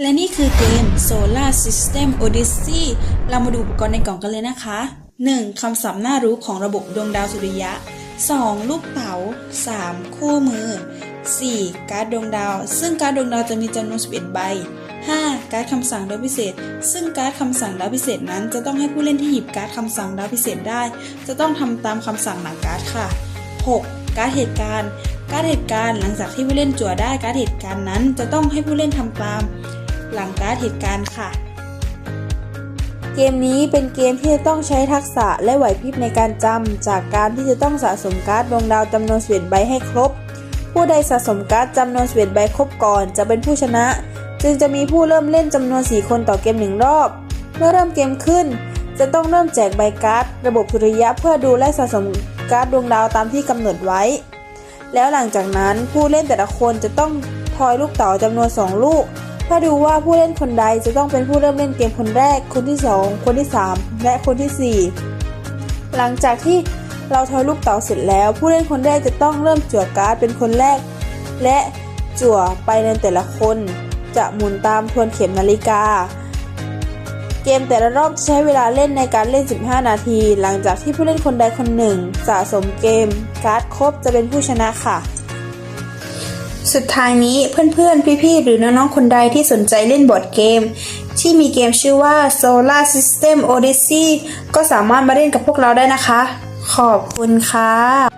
และนี่คือเกม Solar System Odyssey เรามาดูอุปกรณ์ในกล่องกันเลยนะคะ 1. คำศัพท์น่ารู้ของระบบดวงดาวสุริยะ 2. ลูกเต๋า 3. คู่มือ 4. การ์ดดวงดาว ซึ่งการ์ดดวงดาวจะมีจำนวน 11 ใบ 5. การ์ดคำสั่งดาวพิเศษ ซึ่งการ์ดคำสั่งดาวพิเศษนั้น จะต้องให้ผู้เล่นที่หยิบการ์ดคำสั่งดาวพิเศษได้ จะต้องทำตามคำสั่งหลังการ์ดค่ะ 6. การ์ดเหตุการณ์ การ์ดเหตุการณ์หลังจากที่ผู้เล่นจั่วได้การ์ดเหตุการณ์นั้น จะต้องให้ผู้เล่นทำตาม หลังการเหตุการณ์ค่ะ เกมนี้เป็นเกมที่จะต้องใช้ทักษะและไหวพริบในการจำ จากการที่จะต้องสะสมการ์ดดวงดาวจำนวน11ใบให้ครบ ผู้ใดสะสมการ์ดจำนวน11ใบครบก่อน จะเป็นผู้ชนะ จึงจะมีผู้เริ่มเล่นจำนวน 4 คนต่อเกมหนึ่งรอบ เมื่อเริ่มเกมขึ้น จะต้องเริ่มแจกใบการ์ดระบบสุริยะเพื่อดูและสะสมการ์ดดวงดาวตามที่กำหนดไว้ แล้วหลังจากนั้นผู้เล่นแต่ละคนจะต้องทอยลูกเต๋าจำนวน 2 ลูก เพื่อดูว่าผู้เล่นคนใดจะต้องเป็นผู้เริ่มเล่นเกมคนแรก คนที่ 2 คนที่ 3 และคนทีสี่ 4 หลังจากที่เราทอยลูกเต๋าเสร็จแล้ว ผู้เล่นคนแรกจะต้องเริ่มจั่วการ์ดเป็นคนแรก และจั่วไปในแต่ละคน จะหมุนตามทวนเข็มนาฬิกา เกมแต่ละรอบจะใช้เวลาเล่นในการเล่น 15 นาที หลังจากที่ผู้เล่นคนใดคนหนึ่งสะสมเกม การ์ดครบจะเป็นผู้ชนะค่ะ สุดท้ายนี้เพื่อนๆ พี่ๆ หรือน้องๆ คนใดที่สนใจเล่นบอร์ดเกม ที่มีเกมชื่อว่า Solar System Odyssey ก็สามารถมาเล่นกับพวกเราได้นะคะ ขอบคุณค่ะ